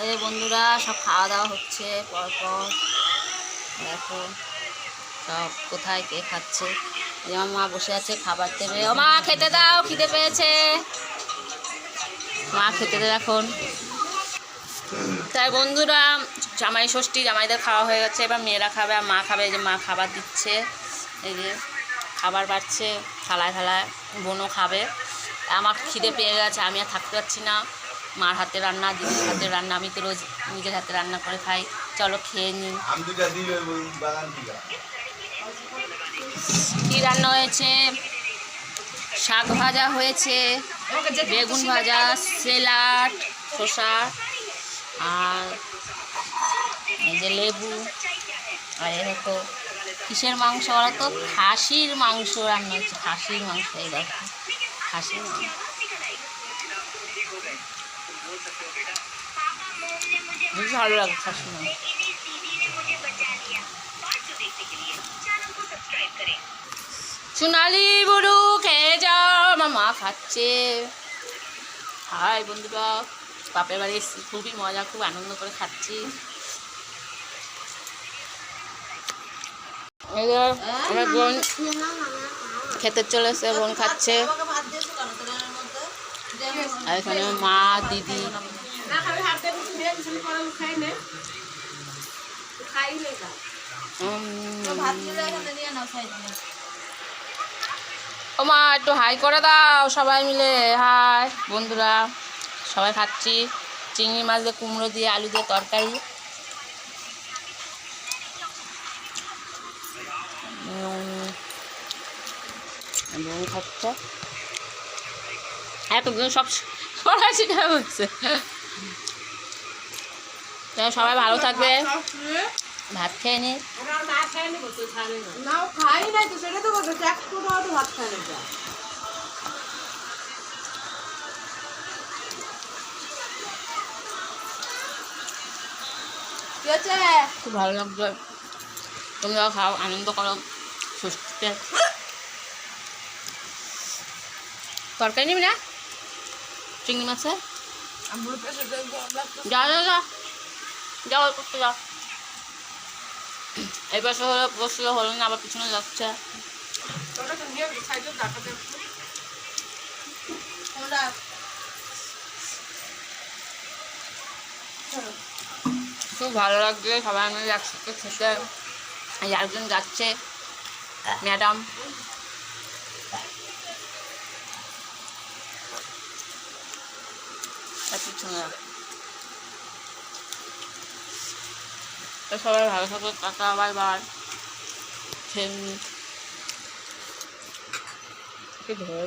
এই বন্ধুরা সব খাওয়া দাওয়া হচ্ছে, পরপর। দেখো সব কোথায় কে খাচ্ছে। আমার মা বসে আছে খাবার দেবে। ও মা, খেতে দাও, খিদে পেয়েছে। মা খেতে দেবে এখন। তাই বন্ধুরা, জামাই ষষ্ঠী, জামাইদের খাওয়া হয়ে গেছে। এবার মেয়েরা খাবে আর মা খাবে। যে মা খাবার দিচ্ছে। এই যে খাবার বাড়ছে। থালায় থালায় বোনও খাবে। আমার খিদে পেয়ে গেছে, আমি আর থাকতে পারছি না। মার হাতে রান্না দিদির হাতে রান্না আমি তো রোজ নিজের হাতে রান্না করে খাই। চলো খেয়ে নিই কী রান্না হয়েছে? শাক ভাজা হয়েছে বেগুন ভাজা স্যালাড শসা আর এই যে লেবু আর এ দেখো কিসের মাংস বলো তো? খাসির মাংস রান্না হচ্ছে খাসির মাংস এই দেখো খাসির মাংস। ভালো লাগে খাসির মাংস সোনালি বুড়ু খেয়ে যাও আমার মা খাচ্ছে হাই বন্ধুরা বাপের বাড়ি এসেছি খুবই মজা খুব আনন্দ করে খাচ্ছি আমার বোন খেতে চলে এসে বোন খাচ্ছে। আর এখানে মা দিদি। ও মা একটু হাই করে দাও সবাই মিলে। হাই বন্ধুরা সবাই খাচ্ছি। চিংড়ি মাছ দিয়ে কুমড়ো দিয়ে আলু দিয়ে তরকারি। উম, খাচ্ছে। এতগুলো সব সরাসরি হচ্ছে। সবাই ভালো থাকবে। ভাত খেয়ে নি। খুব ভালো লাগছে। তোমরাও খাও আনন্দ করো সুস্থতে তরকারি নিবি না? চিংড়ি মাছের পেছনে গরম লাগতো যাও করতে যাও এই পাশে হলে বসলে হলো না আবার পিছনে যাচ্ছে। খুব ভালো লাগছে সবাই মিলে একসাথে খেতে। একজন যাচ্ছে ম্যাডাম। তো সবাই ভালো থাকো কাকা বাই বাই। খেয়ে ধরে